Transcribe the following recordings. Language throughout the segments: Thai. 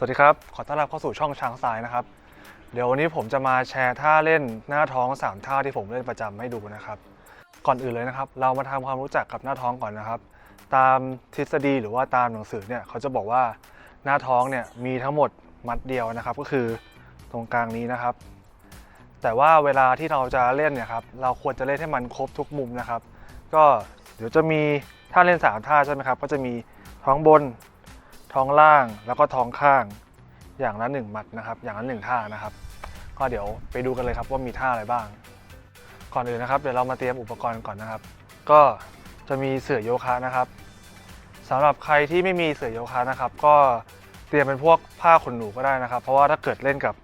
สวัสดีครับ ขอต้อนรับเข้าสู่ช่องช้างสายนะครับ เดี๋ยววันนี้ผมจะมาแชร์ท่าเล่นหน้าท้อง 3 ท่าที่ผมเล่นประจำให้ดูนะครับ ก่อนอื่นเลยนะครับ เรามาทำความรู้จักกับหน้าท้องก่อนนะครับ ตามทฤษฎีหรือว่าตามหนังสือเนี่ยเขาจะบอกว่าหน้าท้องเนี่ยมีทั้งหมดมัดเดียวนะครับ ก็คือตรงกลางนี้นะครับ แต่ว่าเวลาที่เราจะเล่นเนี่ยครับเราควรจะเล่นให้มันครบทุกมุมนะครับ ก็เดี๋ยวจะมีท่าเล่น 3 ท่าใช่ไหมครับ ก็จะมีท้องบน ท้องล่างแล้วก็ท้องข้าง อย่างละหนึ่งหมัดนะครับ อย่างละหนึ่งท่านะครับ ก็เดี๋ยวไปดูกันเลยครับว่ามีท่าอะไรบ้าง ก่อนอื่นนะครับเดี๋ยวเรามาเตรียมอุปกรณ์ก่อนนะครับ ก็จะมีเสื่อโยคะนะครับสำหรับใครที่ไม่มีเสื่อโยคะนะครับ ก็เตรียมเป็นพวกผ้าขนหนูก็ได้นะครับ เพราะว่าถ้าเกิดเล่นกับ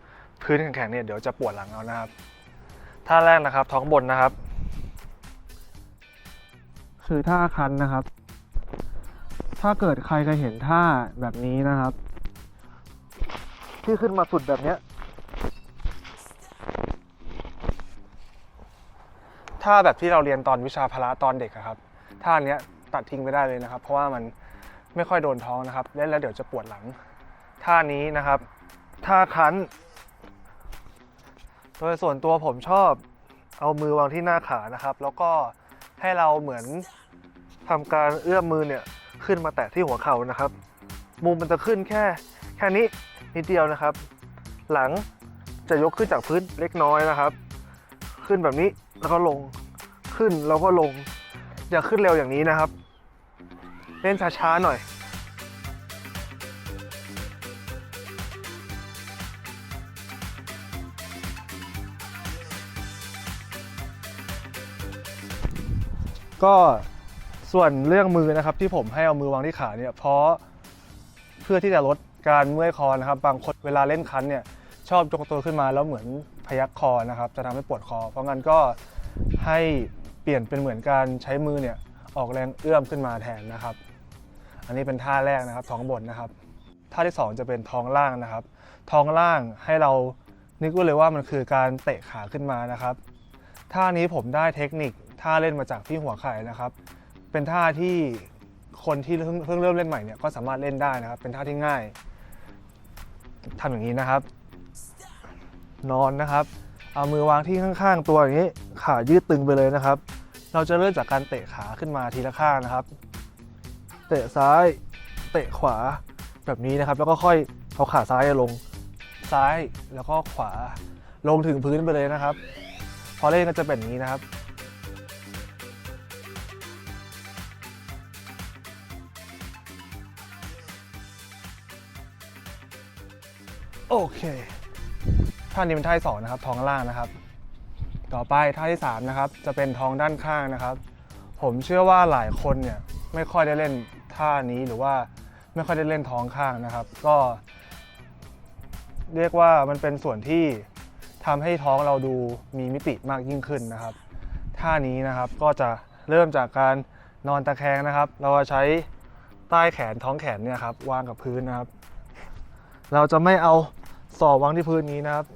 พื้นแข็งๆเนี่ยเดี๋ยวจะปวดหลังเอานะครับท่าแรกนะครับท้องบนนะครับ คือท่าคันนะครับ ถ้าเกิดใครเคยเห็นท่าแบบนี้นะครับ ที่ขึ้นมาสุดแบบเนี้ยท่าแบบที่เราเรียนตอนวิชาพละตอนเด็กอะครับท่าเนี้ยตัดทิ้งไปได้เลยนะครับ เพราะว่ามันไม่ค่อยโดนท้องนะครับเล่นแล้วเดี๋ยวจะปวดหลัง ท่านี้นะครับ ท่าคันโดยส่วนตัวผมชอบเอามือวางที่หน้าขานะครับ แล้วก็ให้เราเหมือนทำการเอื้อมมือเนี่ย ขึ้นมาแตะที่หัวเข่านะครับ มุมมันจะขึ้นแค่แค่นี้นิดเดียวนะครับ หลังจะยกขึ้นจากพื้นเล็กน้อยนะครับ ขึ้นแบบนี้แล้วก็ลงขึ้นแล้วก็ลง อย่าขึ้นเร็วอย่างนี้นะครับ เล่นช้าๆหน่อยก็ ส่วนเรื่องมือนะครับที่ผมให้เอามือวางที่ขาเนี่ยเพราะเพื่อที่จะลดการเมื่อยคอนะครับ บางคนเวลาเล่นคันเนี่ยชอบยกตัวขึ้นมาแล้วเหมือนพยักคอนะครับ จะทำให้ปวดคอ เพราะงั้นก็ให้เปลี่ยนเป็นเหมือนการใช้มือเนี่ยออกแรงเอื้อมขึ้นมาแทนนะครับ อันนี้เป็นท่าแรกนะครับท้องบนนะครับท่าที่สองจะเป็นท้องล่างนะครับ ท้องล่างให้เรานึกไว้เลยว่ามันคือการเตะขาขึ้นมานะครับท่านี้ผมได้เทคนิคท่าเล่นมาจากพี่หัวไข่นะครับ เป็นท่าที่คนที่เพิ่งเพิ่งเริ่มเล่นใหม่เนี่ยก็สามารถเล่นได้นะครับ เป็นท่าที่ง่ายทำอย่างนี้นะครับ นอนนะครับ เอามือวางที่ข้างๆ ตัวอย่างนี้ ขายืดตึงไปเลยนะครับ เราจะเริ่มจากการเตะขาขึ้นมาทีละข้างนะครับ เตะซ้ายเตะขวาแบบนี้นะครับ แล้วก็ค่อยเอาขาซ้ายลงซ้ายแล้วก็ขวาลงถึงพื้นไปเลยนะครับ พอเล่นก็จะเป็นอย่างนี้นะครับ โอเค ท่านี้เป็นท่าที่สองนะครับ ท้องล่างนะครับ ต่อไปท่าที่สามนะครับ จะเป็นท้องด้านข้างนะครับ ผมเชื่อว่าหลายคนเนี่ยไม่ค่อยได้เล่นท่านี้หรือว่าไม่ค่อยได้เล่นท้องข้างนะครับ ก็ เรียกว่ามันเป็นส่วนที่ทำให้ท้องเราดูมีมิติมากยิ่งขึ้นนะครับ ท่านี้นะครับก็จะเริ่มจากการนอนตะแคงนะครับ เราจะใช้ใต้แขนท้องแขนเนี่ยครับวางกับพื้นนะครับ เราจะไม่เอา ศอกวางที่พื้นนี้นะครับ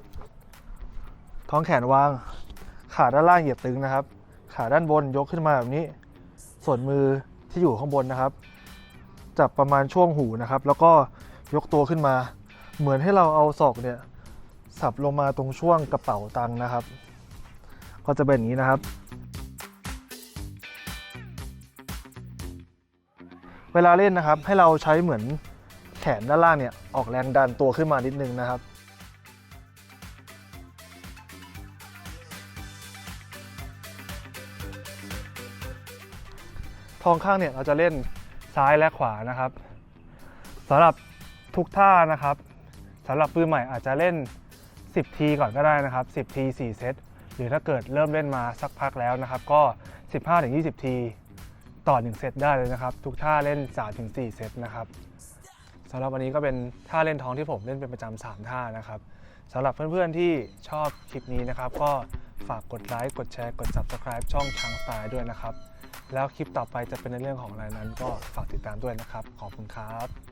ท้องแขนวาง ขาด้านล่างเหยียบตึงนะครับ ขาด้านบนยกขึ้นมาแบบนี้ ส่วนมือที่อยู่ข้างบนนะครับ จับประมาณช่วงหูนะครับ แล้วก็ยกตัวขึ้นมา เหมือนให้เราเอาศอกเนี่ยสับลงมาตรงช่วงกระเป๋าตังค์นะครับ ก็จะเป็นอย่างนี้นะครับ เวลาเล่นนะครับให้เราใช้เหมือนแขนด้านล่างเนี่ยออกแรงดันตัวขึ้นมานิดนึงนะครับ ทองข้างเนี่ยเราจะเล่นซ้ายและขวานะครับสำหรับทุกท่านะครับสำหรับมือใหม่อาจจะเล่น 10 ทีก่อนก็ได้นะครับ 10 ที 4 เซต หรือถ้าเกิดเริ่มเล่นมาสักพักแล้วนะครับ ก็ 15-20 ทีต่อ 1 เซตได้เลยนะครับ ทุกท่าเล่น 3-4 เซตนะครับสำหรับวันนี้ก็เป็นท่าเล่นท้องที่ผมเล่นเป็นประจำ3ท่านะครับสำหรับเพื่อนๆที่ชอบคลิปนี้นะครับ ก็ฝากกดไลค์กดแชร์กด Subscribe ช่องช้างสไตล์ด้วยนะครับ แล้วคลิปต่อไปจะเป็นในเรื่องของอะไรนั้น ก็ฝากติดตามด้วยนะครับ ขอบคุณครับ